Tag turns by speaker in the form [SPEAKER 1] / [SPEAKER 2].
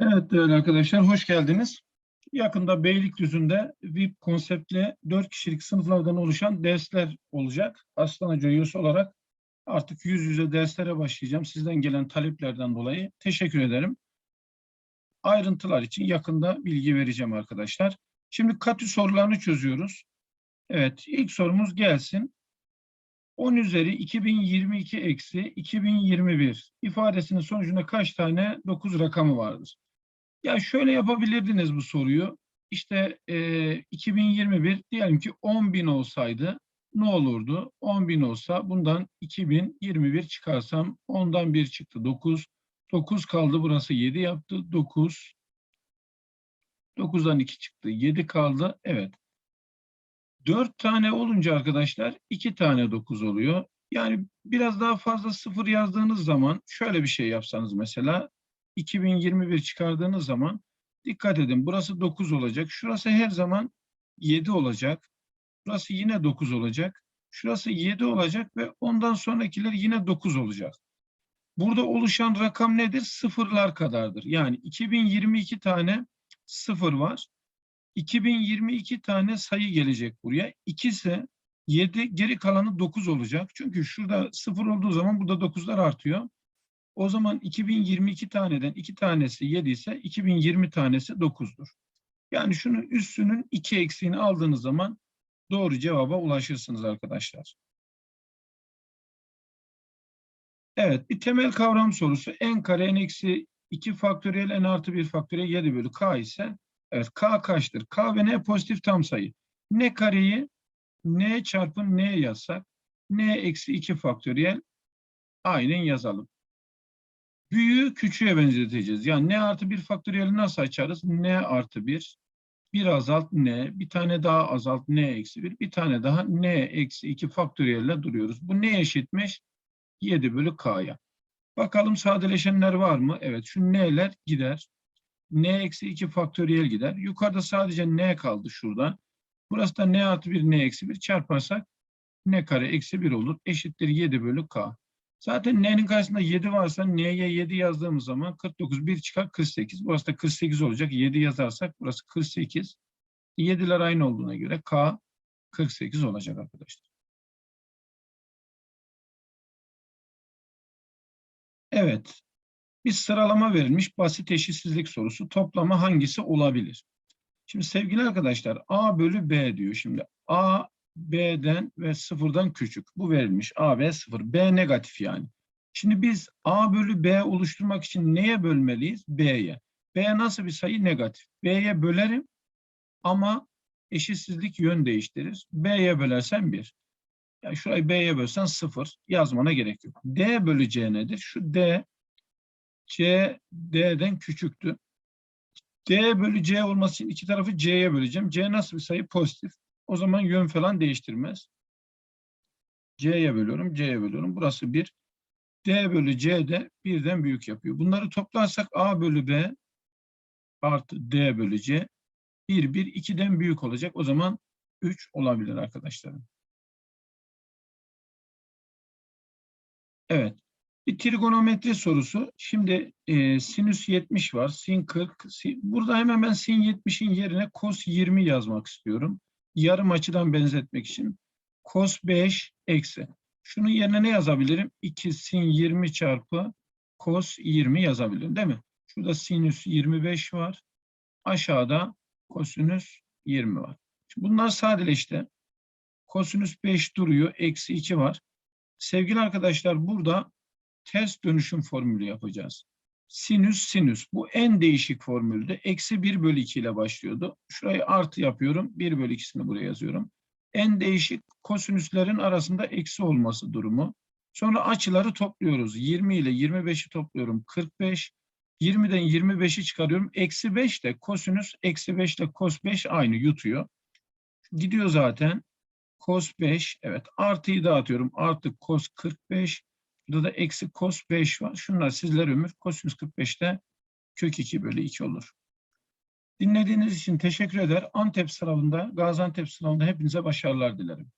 [SPEAKER 1] Evet değerli arkadaşlar hoş geldiniz. Yakında Beylikdüzü'nde VIP konseptli 4 kişilik sınıflardan oluşan dersler olacak. Aslan üyesi olarak artık yüz yüze derslere başlayacağım. Sizden gelen taleplerden dolayı teşekkür ederim. Ayrıntılar için yakında bilgi vereceğim arkadaşlar. Şimdi katü sorularını çözüyoruz. Evet ilk sorumuz gelsin. 10 üzeri 2022 eksi 2021 ifadesinin sonucunda kaç tane 9 rakamı vardır? Ya şöyle yapabilirdiniz bu soruyu. İşte e, 2021 diyelim ki 10.000 olsaydı ne olurdu? 10.000 olsa bundan 2021 çıkarsam 10'dan 1 çıktı 9. 9 kaldı burası 7 yaptı. 9. 9'dan 2 çıktı. 7 kaldı. Evet. 4 tane olunca arkadaşlar 2 tane 9 oluyor. Yani biraz daha fazla sıfır yazdığınız zaman şöyle bir şey yapsanız mesela 2021 çıkardığınız zaman dikkat edin burası 9 olacak. Şurası her zaman 7 olacak. Burası yine 9 olacak. Şurası 7 olacak ve ondan sonrakiler yine 9 olacak. Burada oluşan rakam nedir? Sıfırlar kadardır. Yani 2022 tane sıfır var. 2022 tane sayı gelecek buraya. İkisi 7, geri kalanı 9 olacak. Çünkü şurada sıfır olduğu zaman burada 9'lar artıyor. O zaman 2022 taneden 2 tanesi 7 ise 2020 tanesi 9'dur. Yani şunun üstünün 2 eksiğini aldığınız zaman doğru cevaba ulaşırsınız arkadaşlar. Evet bir temel kavram sorusu. n kare n eksi 2 faktöriyel n artı 1 faktöriyel 7 bölü k ise evet k kaçtır? k ve n pozitif tam sayı. n kareyi n çarpı n yazsak n eksi 2 faktöriyel aynen yazalım. Büyüğü küçüğe benzeteceğiz. Yani n artı 1 faktöriyeli nasıl açarız? n artı 1, 1 azalt n, bir tane daha azalt n eksi 1, bir tane daha n eksi 2 faktöriyelle duruyoruz. Bu ne eşitmiş? 7 bölü k'ya. Bakalım sadeleşenler var mı? Evet şu n'ler gider. n eksi 2 faktöriyel gider. Yukarıda sadece n kaldı şurada. Burası da n artı 1 n eksi 1 çarparsak n kare eksi 1 olur. Eşittir 7 bölü k. Zaten n'nin karşısında 7 varsa n'ye 7 yazdığımız zaman 49 1 çıkar 48. Burası da 48 olacak. 7 yazarsak burası 48. 7'ler aynı olduğuna göre k 48 olacak arkadaşlar. Evet. Bir sıralama verilmiş basit eşitsizlik sorusu. Toplama hangisi olabilir? Şimdi sevgili arkadaşlar A bölü B diyor. Şimdi A B'den ve sıfırdan küçük. Bu verilmiş. A, B sıfır. B negatif yani. Şimdi biz A bölü B oluşturmak için neye bölmeliyiz? B'ye. B nasıl bir sayı? Negatif. B'ye bölerim ama eşitsizlik yön değiştirir. B'ye bölersen 1. Yani şurayı B'ye bölsen 0. Yazmana gerek yok. D bölü C nedir? Şu D, C, D'den küçüktü. D bölü C olması için iki tarafı C'ye böleceğim. C nasıl bir sayı? Pozitif. O zaman yön falan değiştirmez. C'ye bölüyorum, C'ye bölüyorum. Burası 1. D bölü C de birden büyük yapıyor. Bunları toplarsak A bölü B artı D bölü C 1, 1, 2'den büyük olacak. O zaman 3 olabilir arkadaşlarım. Evet. Bir trigonometri sorusu. Şimdi e, sinüs 70 var. Sin 40. Sin, burada hemen ben sin 70'in yerine cos 20 yazmak istiyorum. Yarım açıdan benzetmek için. Cos 5 eksi. Şunun yerine ne yazabilirim? 2 sin 20 çarpı cos 20 yazabilirim değil mi? Şurada sinüs 25 var. Aşağıda kosinüs 20 var. Şimdi bunlar sadeleşti. Kosinüs 5 duruyor. Eksi 2 var. Sevgili arkadaşlar burada ters dönüşüm formülü yapacağız. Sinüs sinüs. Bu en değişik formüldü. Eksi 1 bölü 2 ile başlıyordu. Şurayı artı yapıyorum. 1 bölü 2'sini buraya yazıyorum. En değişik kosinüslerin arasında eksi olması durumu. Sonra açıları topluyoruz. 20 ile 25'i topluyorum. 45. 20'den 25'i çıkarıyorum. Eksi 5 de kosinüs eksi 5 ile kos 5 aynı yutuyor. Gidiyor zaten. Kos 5. Evet. Artıyı dağıtıyorum. Artı kos 45. Burada da eksi kos 5 var. Şunlar sizler ömür. Kosinüs 45'te kök 2 bölü 2 olur. Dinlediğiniz için teşekkür eder. Antep sınavında, Gaziantep sınavında hepinize başarılar dilerim.